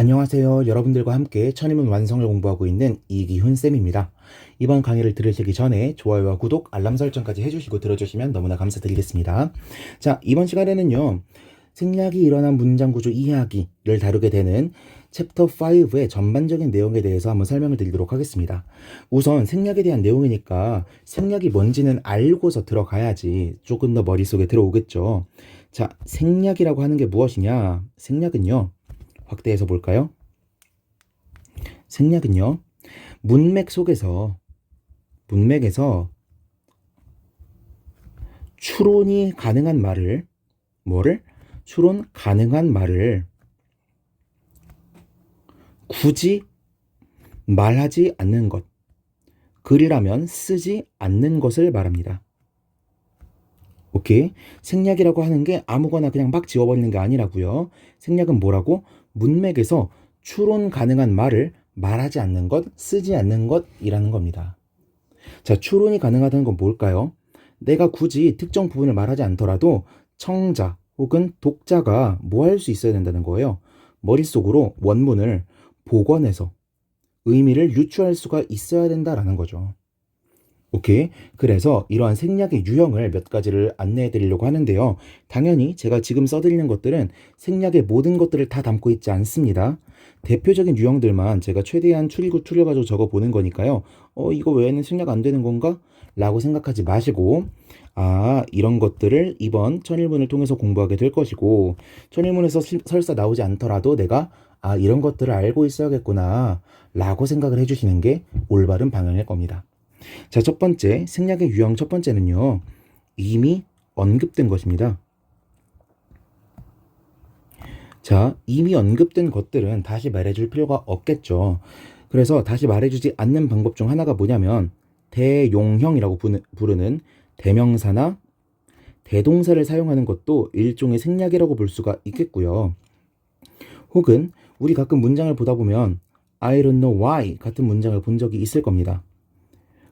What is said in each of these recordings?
안녕하세요. 여러분들과 함께 천인문 완성을 공부하고 있는 이기훈 쌤입니다. 이번 강의를 들으시기 전에 좋아요와 구독, 알람 설정까지 해주시고 들어주시면 너무나 감사드리겠습니다. 자, 이번 시간에는요. 생략이 일어난 문장 구조 이해하기를 다루게 되는 챕터 5의 전반적인 내용에 대해서 한번 설명을 드리도록 하겠습니다. 우선 생략에 대한 내용이니까 생략이 뭔지는 알고서 들어가야지 조금 더 머릿속에 들어오겠죠. 자, 생략이라고 하는 게 무엇이냐? 생략은요. 확대해서 볼까요? 생략은요. 문맥 속에서 문맥에서 추론이 가능한 말을 뭐를 추론 가능한 말을 굳이 말하지 않는 것 글이라면 쓰지 않는 것을 말합니다. 오케이. 생략이라고 하는 게 아무거나 그냥 막 지워버리는 게 아니라고요. 생략은 뭐라고? 문맥에서 추론 가능한 말을 말하지 않는 것, 쓰지 않는 것이라는 겁니다. 자, 추론이 가능하다는 건 뭘까요? 내가 굳이 특정 부분을 말하지 않더라도 청자 혹은 독자가 뭐 할 수 있어야 된다는 거예요. 머릿속으로 원문을 복원해서 의미를 유추할 수가 있어야 된다라는 거죠. 오케이. 그래서 이러한 생략의 유형을 몇 가지를 안내해 드리려고 하는데요. 당연히 제가 지금 써드리는 것들은 생략의 모든 것들을 다 담고 있지 않습니다. 대표적인 유형들만 제가 최대한 추리고 추려가지고 적어 보는 거니까요. 어, 이거 외에는 생략 안 되는 건가? 라고 생각하지 마시고, 아, 이런 것들을 이번 천일문을 통해서 공부하게 될 것이고, 천일문에서 시- 설사 나오지 않더라도 내가 아, 이런 것들을 알고 있어야겠구나. 라고 생각을 해주시는 게 올바른 방향일 겁니다. 자, 첫 번째, 생략의 유형 첫 번째는요, 이미 언급된 것입니다. 자, 이미 언급된 것들은 다시 말해줄 필요가 없겠죠. 그래서 다시 말해주지 않는 방법 중 하나가 뭐냐면, 대용형이라고 부르- 부르는 대명사나 대동사를 사용하는 것도 일종의 생략이라고 볼 수가 있겠고요. 혹은 우리 가끔 문장을 보다 보면 I don't know why 같은 문장을 본 적이 있을 겁니다.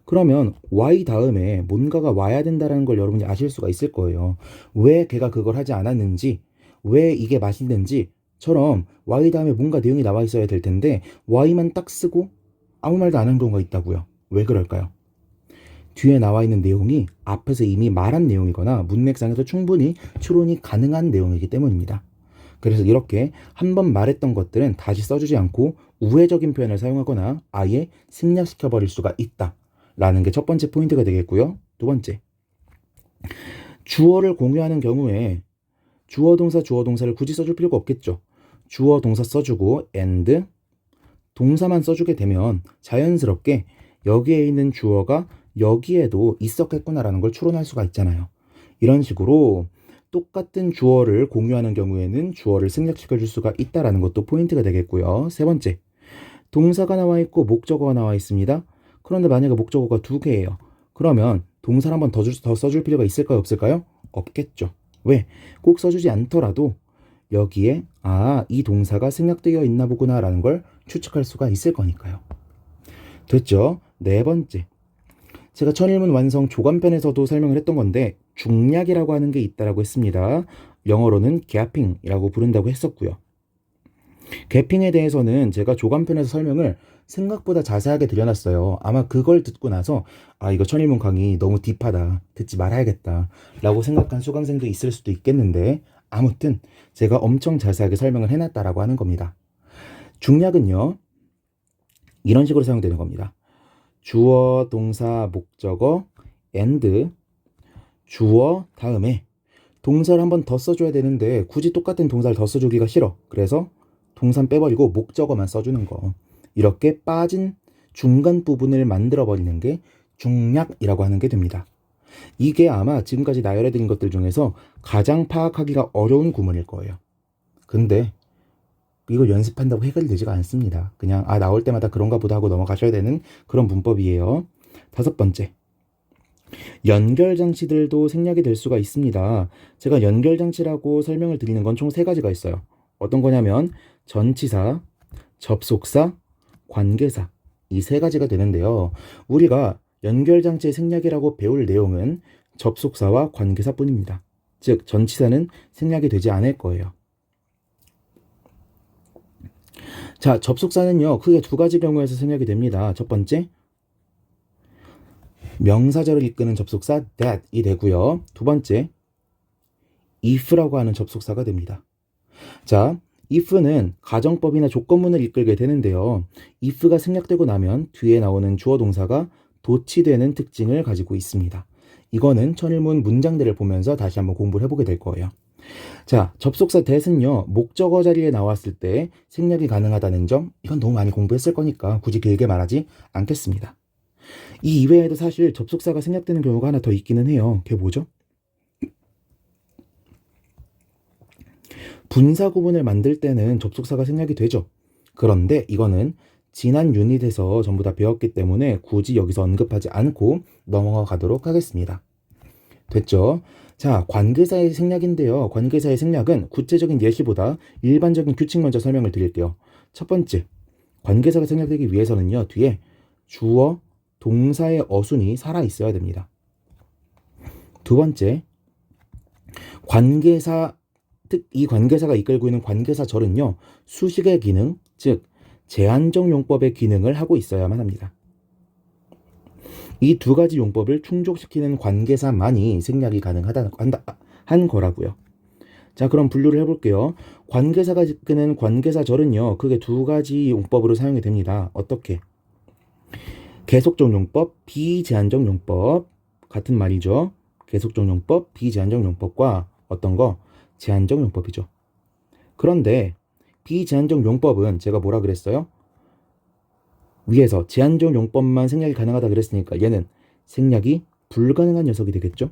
그러면 why 다음에 뭔가가 와야 된다는 걸 여러분이 아실 수가 있을 거예요. 왜 걔가 그걸 하지 않았는지, 왜 이게 맛있는지처럼 why 다음에 뭔가 내용이 나와 있어야 될 텐데 why만 딱 쓰고 아무 말도 안 한 경우가 있다고요. 왜 그럴까요? 뒤에 나와 있는 내용이 앞에서 이미 말한 내용이거나 문맥상에서 충분히 추론이 가능한 내용이기 때문입니다. 그래서 이렇게 한 번 말했던 것들은 다시 써주지 않고 우회적인 표현을 사용하거나 아예 생략시켜 버릴 수가 있다. 라는 게 첫 번째 포인트가 되겠고요. 두 번째. 주어를 공유하는 경우에 주어 동사 주어 동사를 굳이 써줄 필요가 없겠죠. 주어 동사 써주고 and 동사만 써주게 되면 자연스럽게 여기에 있는 주어가 여기에도 있었겠구나라는 걸 추론할 수가 있잖아요. 이런 식으로 똑같은 주어를 공유하는 경우에는 주어를 생략시켜 줄 수가 있다라는 것도 포인트가 되겠고요. 세 번째. 동사가 나와 있고 목적어가 나와 있습니다. 그런데 만약에 목적어가 두 개예요. 그러면 동사를 한번 더, 줄- 더 써줄 필요가 있을까요? 없을까요? 없겠죠. 왜? 꼭 써주지 않더라도 여기에 아, 이 동사가 생략되어 있나 보구나 라는 걸 추측할 수가 있을 거니까요. 됐죠? 네 번째. 제가 천일문 완성 조간편에서도 설명을 했던 건데 중략이라고 하는 게 있다라고 했습니다. 영어로는 gaping이라고 부른다고 했었고요. 개핑에 대해서는 제가 조간편에서 설명을 생각보다 자세하게 드려놨어요. 아마 그걸 듣고 나서 아 이거 천일문 강의 너무 딥하다 듣지 말아야겠다 라고 생각한 수강생도 있을 수도 있겠는데 아무튼 제가 엄청 자세하게 설명을 해놨다라고 하는 겁니다. 중략은요 이런 식으로 사용되는 겁니다. 주어, 동사, 목적어, and 주어 다음에 동사를 한 번 더 써줘야 되는데 굳이 똑같은 동사를 더 써주기가 싫어. 그래서 동사는 빼버리고 목적어만 써주는 거. 이렇게 빠진 중간 부분을 만들어 버리는 게 중략이라고 하는 게 됩니다. 이게 아마 지금까지 나열해 드린 것들 중에서 가장 파악하기가 어려운 구문일 거예요. 근데 이걸 연습한다고 해결되지가 않습니다. 그냥 아 나올 때마다 그런가 보다 하고 넘어가셔야 되는 그런 문법이에요. 다섯 번째. 연결 장치들도 생략이 될 수가 있습니다. 제가 연결 장치라고 설명을 드리는 건 총 세 가지가 있어요. 어떤 거냐면 전치사, 접속사, 관계사 이 세 가지가 되는데요. 우리가 연결 장치의 생략이라고 배울 내용은 접속사와 관계사뿐입니다. 즉 전치사는 생략이 되지 않을 거예요. 자, 접속사는요, 크게 두 가지 경우에서 생략이 됩니다. 첫 번째, 명사절을 이끄는 접속사 that이 되고요. 두 번째, if라고 하는 접속사가 됩니다. 자, if는 가정법이나 조건문을 이끌게 되는데요. if가 생략되고 나면 뒤에 나오는 주어 동사가 도치되는 특징을 가지고 있습니다. 이거는 천일문 문장들을 보면서 다시 한번 공부를 해보게 될 거예요. 자, 접속사 that은요, 목적어 자리에 나왔을 때 생략이 가능하다는 점, 이건 너무 많이 공부했을 거니까 굳이 길게 말하지 않겠습니다. 이 이외에도 사실 접속사가 생략되는 경우가 하나 더 있기는 해요. 그게 뭐죠? 분사 구문을 만들 때는 접속사가 생략이 되죠. 그런데 이거는 지난 유닛에서 전부 다 배웠기 때문에 굳이 여기서 언급하지 않고 넘어가 가도록 하겠습니다. 됐죠? 자, 관계사의 생략인데요. 관계사의 생략은 구체적인 예시보다 일반적인 규칙 먼저 설명을 드릴게요. 첫 번째, 관계사가 생략되기 위해서는요, 뒤에 주어, 동사의 어순이 살아 있어야 됩니다. 두 번째, 관계사, 특 이 관계사가 이끌고 있는 관계사절은요, 수식의 기능, 즉, 제한적 용법의 기능을 하고 있어야만 합니다. 이 두 가지 용법을 충족시키는 관계사만이 생략이 가능하다 한다, 한 거라고요. 자, 그럼 분류를 해볼게요. 관계사가 이끄는 관계사절은요, 크게 두 가지 용법으로 사용이 됩니다. 어떻게? 계속적 용법, 비제한적 용법 같은 말이죠. 계속적 용법, 비제한적 용법과 어떤 거? 제한적 용법이죠. 그런데 비제한적 용법은 제가 뭐라 그랬어요? 위에서 제한적 용법만 생략이 가능하다 그랬으니까 얘는 생략이 불가능한 녀석이 되겠죠?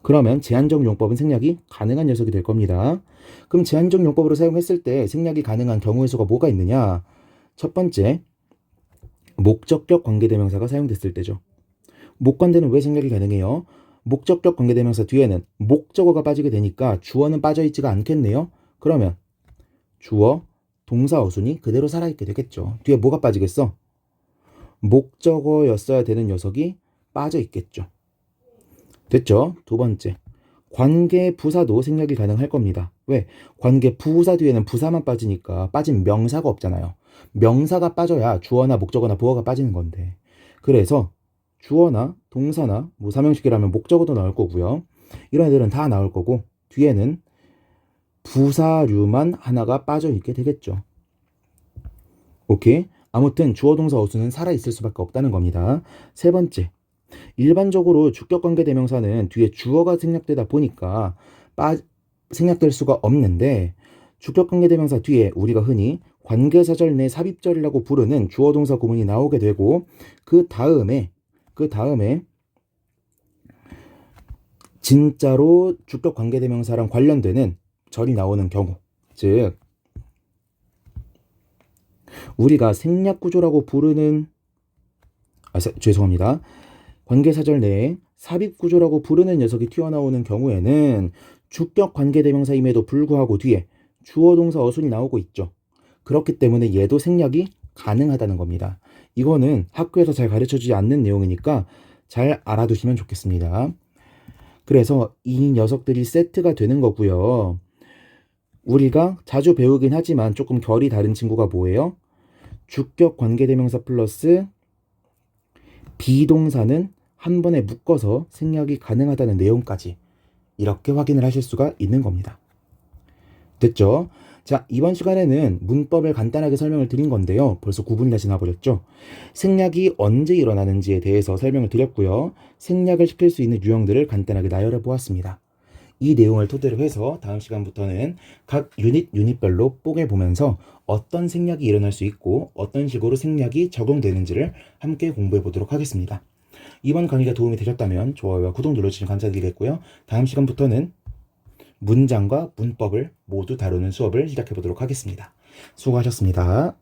그러면 제한적 용법은 생략이 가능한 녀석이 될 겁니다. 그럼 제한적 용법으로 사용했을 때 생략이 가능한 경우의 수가 뭐가 있느냐? 첫 번째, 목적격 관계대명사가 사용됐을 때죠. 목관대는 왜 생략이 가능해요? 목적격 관계대명사 뒤에는 목적어가 빠지게 되니까 주어는 빠져있지가 않겠네요. 그러면 주어, 동사 어순이 그대로 살아있게 되겠죠. 뒤에 뭐가 빠지겠어? 목적어였어야 되는 녀석이 빠져있겠죠. 됐죠? 두 번째. 관계 부사도 생략이 가능할 겁니다. 왜? 관계 부사 뒤에는 부사만 빠지니까 빠진 명사가 없잖아요. 명사가 빠져야 주어나 목적어나 부어가 빠지는 건데. 그래서 주어나 동사나 뭐 사명식이라면 목적어도 나올 거고요. 이런 애들은 다 나올 거고 뒤에는 부사류만 하나가 빠져 있게 되겠죠. 오케이? 아무튼 주어 동사 어수는 살아 있을 수밖에 없다는 겁니다. 세 번째. 일반적으로 주격 관계 대명사는 뒤에 주어가 생략되다 보니까 빠 생략될 수가 없는데 주격 관계 대명사 뒤에 우리가 흔히 관계사절 내 삽입절이라고 부르는 주어 동사 구문이 나오게 되고 그 다음에 그 다음에 진짜로 주격 관계대명사랑 관련되는 절이 나오는 경우 즉 우리가 생략구조라고 부르는 아 사, 죄송합니다 관계사절 내에 삽입구조라고 부르는 녀석이 튀어나오는 경우에는 주격 관계대명사임에도 불구하고 뒤에 주어 동사 어순이 나오고 있죠 그렇기 때문에 얘도 생략이 가능하다는 겁니다. 이거는 학교에서 잘 가르쳐주지 않는 내용이니까 잘 알아두시면 좋겠습니다. 그래서 이 녀석들이 세트가 되는 거고요. 우리가 자주 배우긴 하지만 조금 결이 다른 친구가 뭐예요? 주격 관계대명사 플러스 비동사는 한 번에 묶어서 생략이 가능하다는 내용까지 이렇게 확인을 하실 수가 있는 겁니다. 됐죠? 자, 이번 시간에는 문법을 간단하게 설명을 드린 건데요. 벌써 9분이 다 지나버렸죠? 생략이 언제 일어나는지에 대해서 설명을 드렸고요. 생략을 시킬 수 있는 유형들을 간단하게 나열해 보았습니다. 이 내용을 토대로 해서 다음 시간부터는 각 유닛 유닛별로 뽀개 보면서 어떤 생략이 일어날 수 있고 어떤 식으로 생략이 적용되는지를 함께 공부해 보도록 하겠습니다. 이번 강의가 도움이 되셨다면 좋아요와 구독 눌러주시면 감사드리겠고요. 다음 시간부터는 문장과 문법을 모두 다루는 수업을 시작해 보도록 하겠습니다. 수고하셨습니다.